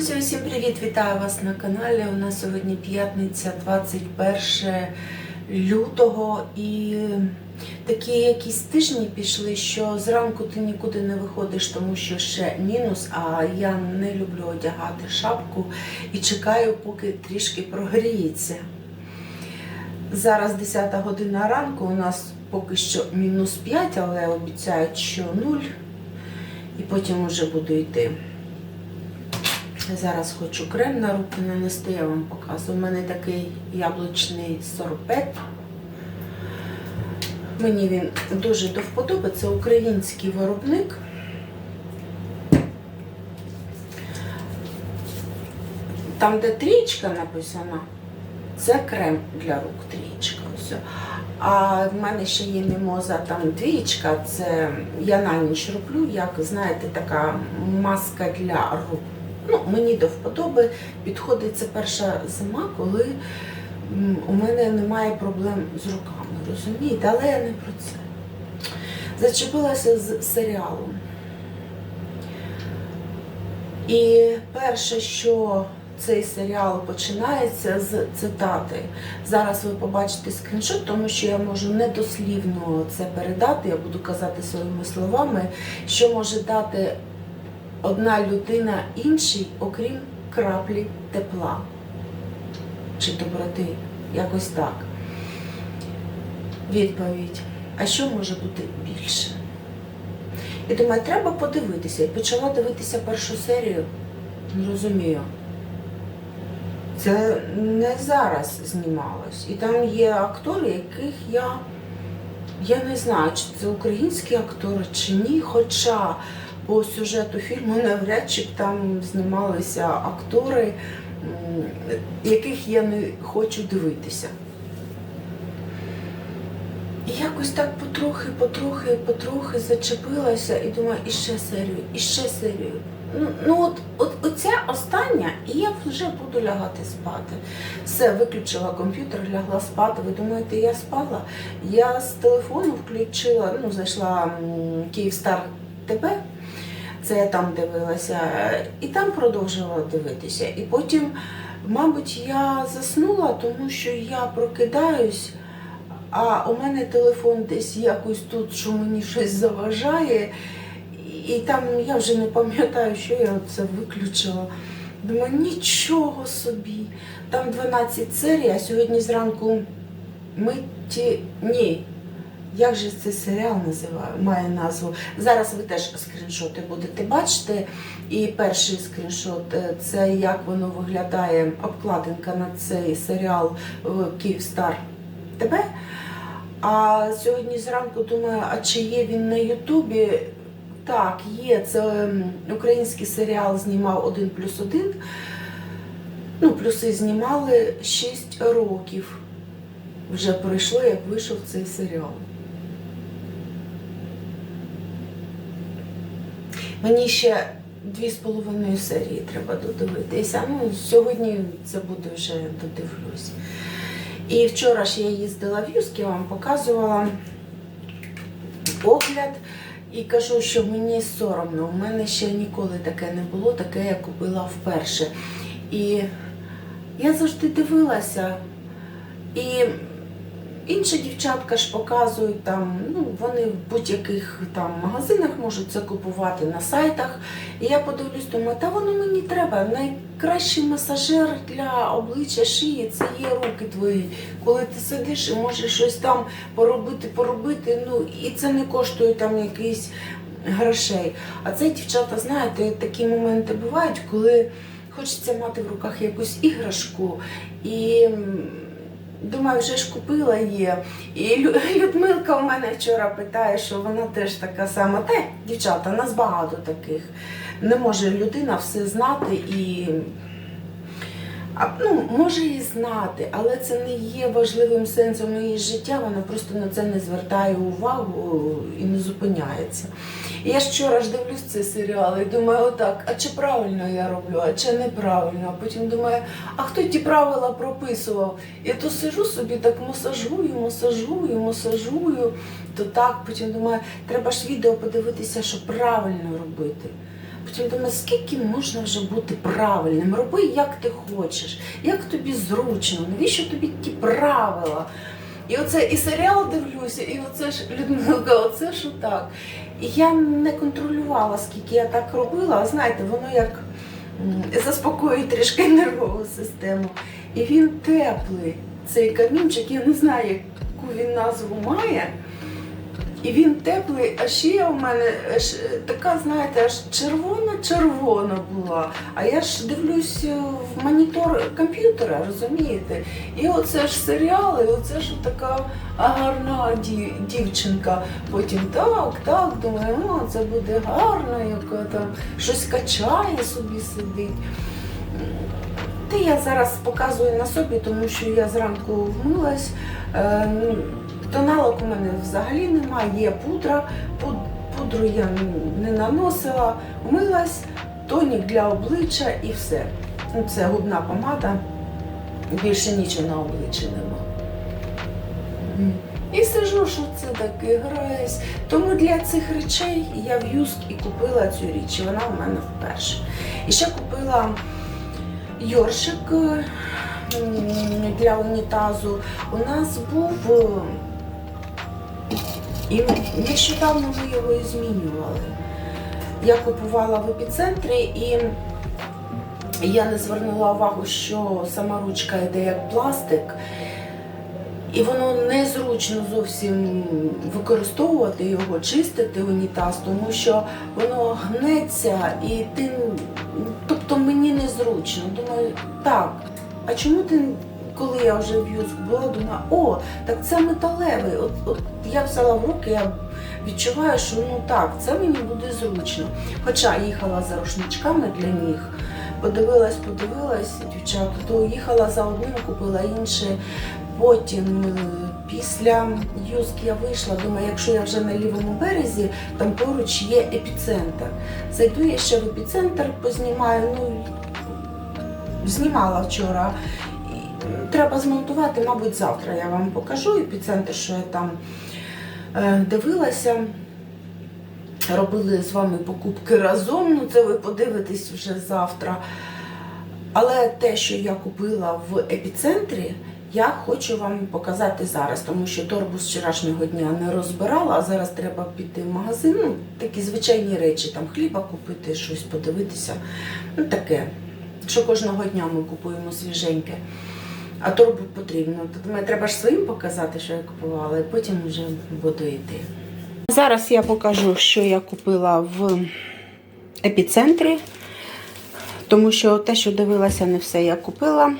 Друзі, усім привіт! Вітаю вас на каналі. У нас сьогодні п'ятниця, 21 лютого, і такі якісь тижні пішли, що зранку ти нікуди не виходиш, тому що ще мінус. А я не люблю одягати шапку і чекаю, поки трішки прогріється. Зараз 10 година ранку, у нас поки що мінус 5, але обіцяють, що 0. І потім вже буду йти. Зараз хочу крем на руки нанести, я вам показую. У мене такий яблучний сорбет. Мені він дуже до вподоби. Це український виробник. Там, де трієчка написана, це крем для рук трієчка. Ось. А в мене ще є мімоза, там двієчка, це я на ніч роблю, як знаєте, така маска для рук. Ну, мені до вподоби підходить це перша зима, коли у мене немає проблем з руками, розумієте? Але я не про це. Зачепилася з серіалом. І перше, що цей серіал починається з цитати. Зараз ви побачите скріншот, тому що я можу недослівно це передати, я буду казати своїми словами, що може дати одна людина іншій, окрім краплі тепла чи доброти. Якось так. Відповідь. А що може бути більше? І думаю, треба подивитися. І почала дивитися першу серію. Не розумію. Це не зараз знімалось. І там є актори, яких я, я не знаю, чи це українські актори, чи ні. Хоча по сюжету фільму навряд чи б там знімалися актори, яких я не хочу дивитися. І якось так потрохи, потрохи, потрохи зачепилася і думаю, іще серію, іще серію. Ну, ну от, от оця остання, і я вже буду лягати спати. Все, виключила комп'ютер, лягла спати. Ви думаєте, я спала? Я з телефону включила, ну, зайшла Київстар ТБ, це я там дивилася, і там продовжувала дивитися. І потім, мабуть, я заснула, тому що я прокидаюсь. А у мене телефон десь якось тут, що мені щось заважає. І там я вже не пам'ятаю, що я це виключила. Думаю, нічого собі. Там 12 серій, а сьогодні зранку миті. Ні. Як же цей серіал називає, має назву? Зараз ви теж скріншоти будете бачити. І перший скріншот е, це як воно виглядає, обкладинка на цей серіал в Київстар ТБ. А сьогодні зранку думаю, а чи є він на Ютубі? Так, є. Це український серіал знімав один плюс один. Ну, плюси знімали 6 років. Вже пройшло, як вийшов цей серіал. Мені ще дві з половиною серії треба додивитися. Ну, сьогодні це буде вже додивлюсь. І вчора ж я їздила в Юск, я вам показувала огляд і кажу, що мені соромно. У мене ще ніколи таке не було, таке я купила вперше. І я завжди дивилася. І інші дівчатка ж показують там, ну, вони в будь-яких там магазинах можуть це купувати на сайтах. І я подивлюсь, думаю, та воно мені треба. Найкращий масажер для обличчя шиї це є руки твої. Коли ти сидиш і можеш щось там поробити, поробити, ну і це не коштує там якийсь грошей. А це дівчата, знаєте, такі моменти бувають, коли хочеться мати в руках якусь іграшку і. Думаю, вже ж купила є. І Людмилка у мене вчора питає, що вона теж така сама. Та дівчата, нас багато таких. Не може людина все знати і. А, ну, може і знати, але це не є важливим сенсом її життя, вона просто на це не звертає увагу і не зупиняється. Я вчора ж дивлюсь цей серіал і думаю, отак, а чи правильно я роблю, а чи неправильно. А потім думаю, а хто ті правила прописував? І то сижу собі так масажую, масажую, масажую, то так, потім думаю, треба ж відео подивитися, що правильно робити. Потім думаю, скільки можна вже бути правильним? Роби, як ти хочеш, як тобі зручно, навіщо тобі ті правила? І оце і серіал дивлюся, і оце ж Людмилка, оце ж так. І я не контролювала, скільки я так робила, а знаєте, воно як заспокоює трішки нервову систему. І він теплий, цей камінчик, я не знаю, яку він назву має. І він теплий, а ще у мене аж така, знаєте, аж червона-червона була. А я ж дивлюсь е, в монітор комп'ютера, розумієте? І оце ж серіали, оце ж така гарна дівчинка. Потім так, так, думаю, о, це буде гарно, яка там щось качає собі сидить. Та я зараз показую на собі, тому що я зранку вмилась. Тоналок у мене взагалі немає, є пудра. Пудру я не наносила, вмилась, тонік для обличчя і все. Ну, Це губна помада, більше нічого на обличчі нема. І сижу, що це таке граюсь. Тому для цих речей я в Юск і купила цю річ, і вона у мене вперше. І ще купила йоршик для унітазу. У нас був. І нещодавно ми його і змінювали. Я купувала в епіцентрі і я не звернула увагу, що сама ручка йде як пластик, і воно незручно зовсім використовувати його, чистити унітаз, тому що воно гнеться і ти. Тобто мені незручно. Думаю, так, а чому ти, коли я вже Юск була, думаю, о, так це металевий. От, от я взяла в руки, я відчуваю, що ну так, це мені буде зручно. Хоча їхала за рушничками для ніг, подивилась, подивилась, дівчата, то їхала за одним, купила інше. Потім е, після Юск я вийшла, думаю, якщо я вже на лівому березі, там поруч є епіцентр. Зайду я ще в епіцентр, познімаю. Ну, знімала вчора. Треба змонтувати, мабуть, завтра я вам покажу епіцентр, що я там е, дивилася. Робили з вами покупки разом, ну це ви подивитесь вже завтра. Але те, що я купила в епіцентрі, я хочу вам показати зараз, тому що торбу з вчорашнього дня не розбирала, а зараз треба піти в магазин. Ну, такі звичайні речі, там хліба купити, щось подивитися. Ну таке, що кожного дня ми купуємо свіженьке. А торбу потрібно. Думаю, треба ж своїм показати, що я купувала, і потім вже буду йти. Зараз я покажу, що я купила в епіцентрі, тому що те, що дивилася, не все я купила.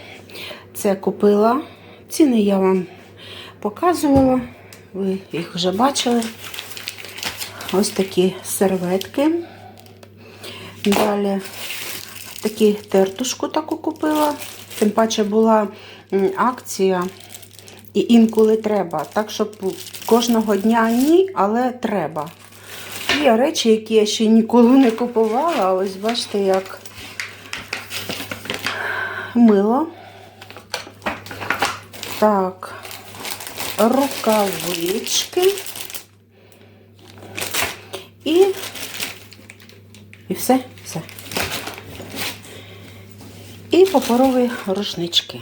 Це купила. Ціни я вам показувала, ви їх вже бачили. Ось такі серветки. Далі такі тертушку таку купила. Тим паче була акція, і інколи треба. Так, щоб кожного дня ні, але треба. Є речі, які я ще ніколи не купувала. Ось бачите, як мило. Так, рукавички. І, і все, все. І паперові рушнички.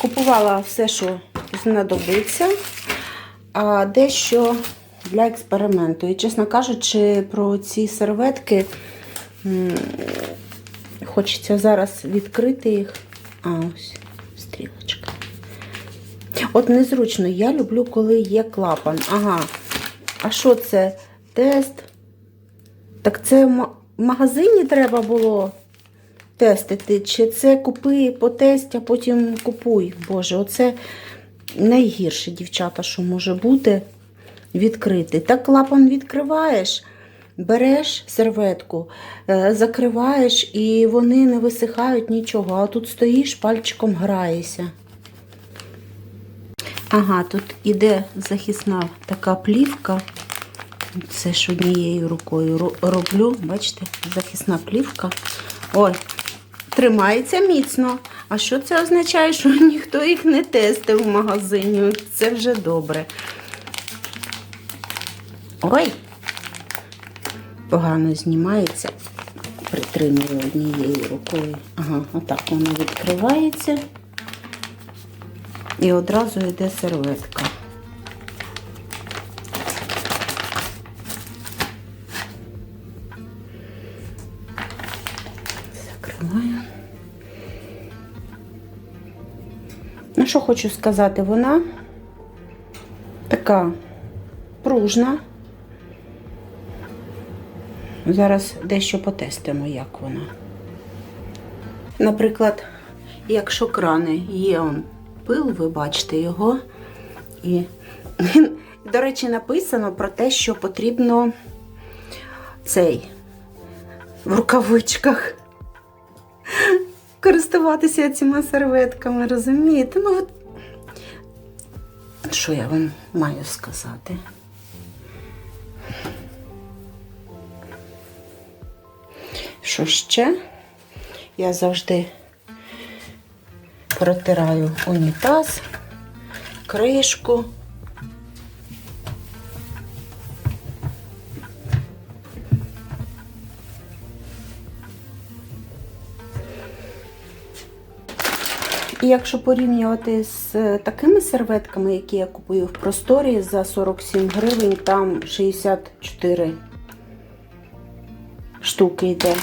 Купувала все, що знадобиться, а дещо для експерименту. І, чесно кажучи, про ці серветки хочеться зараз відкрити їх. А, ось стрілочка. От незручно, я люблю, коли є клапан. Ага. А що це? Тест? Так це в магазині треба було тестити. Чи це купи, потесть, а потім купуй. Боже, оце найгірше, дівчата, що може бути відкрити. Так клапан відкриваєш, береш серветку, е, закриваєш, і вони не висихають нічого. А тут стоїш, пальчиком граєшся. Ага, тут іде захисна така плівка. Це ж однією рукою роблю. Бачите, захисна плівка. Ой, тримається міцно. А що це означає, що ніхто їх не тестив в магазині? Це вже добре. Ой. погано знімається. Притримую однією рукою. Ага, отак воно відкривається. І одразу йде серветка. Ну, що хочу сказати, вона така пружна. Зараз дещо потестимо, як вона. Наприклад, якщо крани є он пил, ви бачите його. І, до речі, написано про те, що потрібно цей в рукавичках користуватися цими серветками, розумієте? Ну, от, що я вам маю сказати? Що ще? Я завжди протираю унітаз, кришку. І якщо порівнювати з е, такими серветками, які я купую в просторі за 47 гривень, там 64 штуки йде.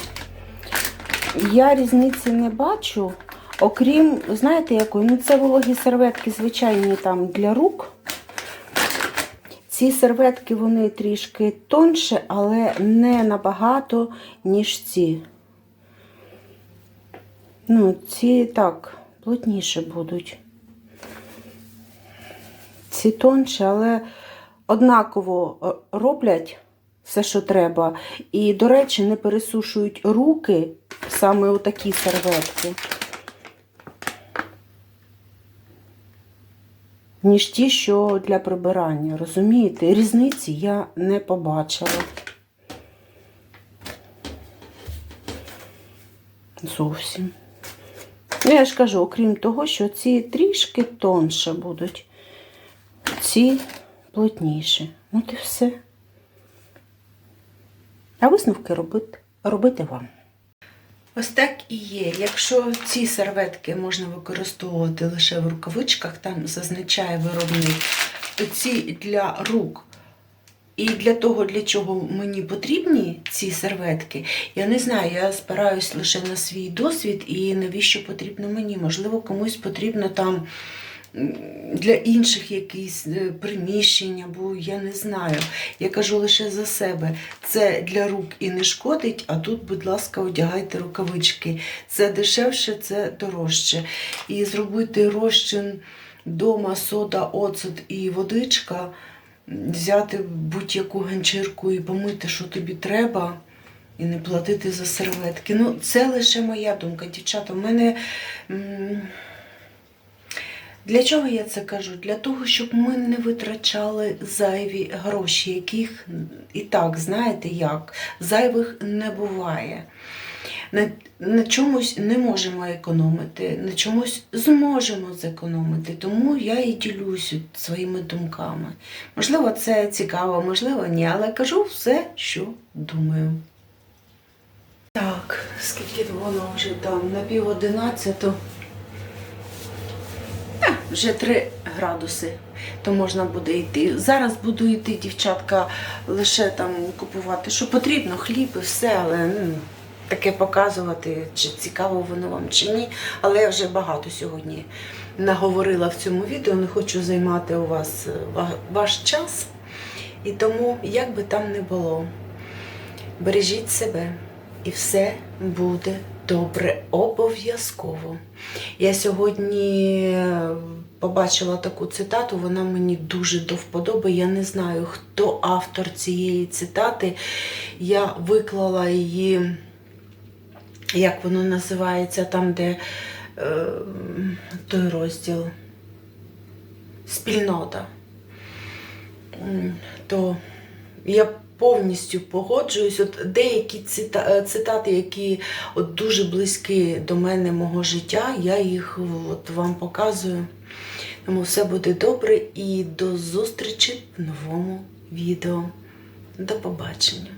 Я різниці не бачу, окрім, знаєте, якої? Ну, це вологі серветки, звичайні там для рук. Ці серветки вони трішки тонше, але не набагато, ніж ці. Ну, ці так, плотніше будуть. Ці тонше, але однаково е, роблять все, що треба. І, до речі, не пересушують руки саме у такі серветки, ніж ті, що для прибирання. Розумієте? Різниці я не побачила. Зовсім. Ну, я ж кажу, окрім того, що ці трішки тонше будуть, ці плотніші. От і все. А висновки робити, робити вам. Ось так і є. Якщо ці серветки можна використовувати лише в рукавичках, там зазначає виробник, то ці для рук. І для того, для чого мені потрібні ці серветки, я не знаю, я спираюсь лише на свій досвід і навіщо потрібно мені. Можливо, комусь потрібно там для інших якісь е, приміщення, бо я не знаю. Я кажу лише за себе. Це для рук і не шкодить, а тут, будь ласка, одягайте рукавички. Це дешевше, це дорожче. І зробити розчин дома, сода, оцет і водичка взяти будь-яку ганчірку і помити, що тобі треба, і не платити за серветки. Ну, це лише моя думка, дівчата. У мене. Для чого я це кажу? Для того, щоб ми не витрачали зайві гроші, яких і так, знаєте як, зайвих не буває. На, на чомусь не можемо економити, на чомусь зможемо зекономити. Тому я і ділюся своїми думками. Можливо, це цікаво, можливо, ні, але кажу все, що думаю. Так, скільки воно вже там на пів одинадцяту. Вже 3 градуси, то можна буде йти. Зараз буду йти, дівчатка, лише там купувати, що потрібно, хліб і все, але ну, таке показувати, чи цікаво воно вам чи ні. Але я вже багато сьогодні наговорила в цьому відео, не хочу займати у вас е, ваш час. І тому, як би там не було, бережіть себе і все буде добре, обов'язково. Я сьогодні е, побачила таку цитату, вона мені дуже до вподоби. Я не знаю, хто автор цієї цитати. Я виклала її, як воно називається, там, де е, той розділ спільнота. То я повністю погоджуюсь. От деякі цита- е, цитати, які от дуже близькі до мене мого життя, я їх от вам показую. Тому все буде добре і до зустрічі в новому відео. До побачення.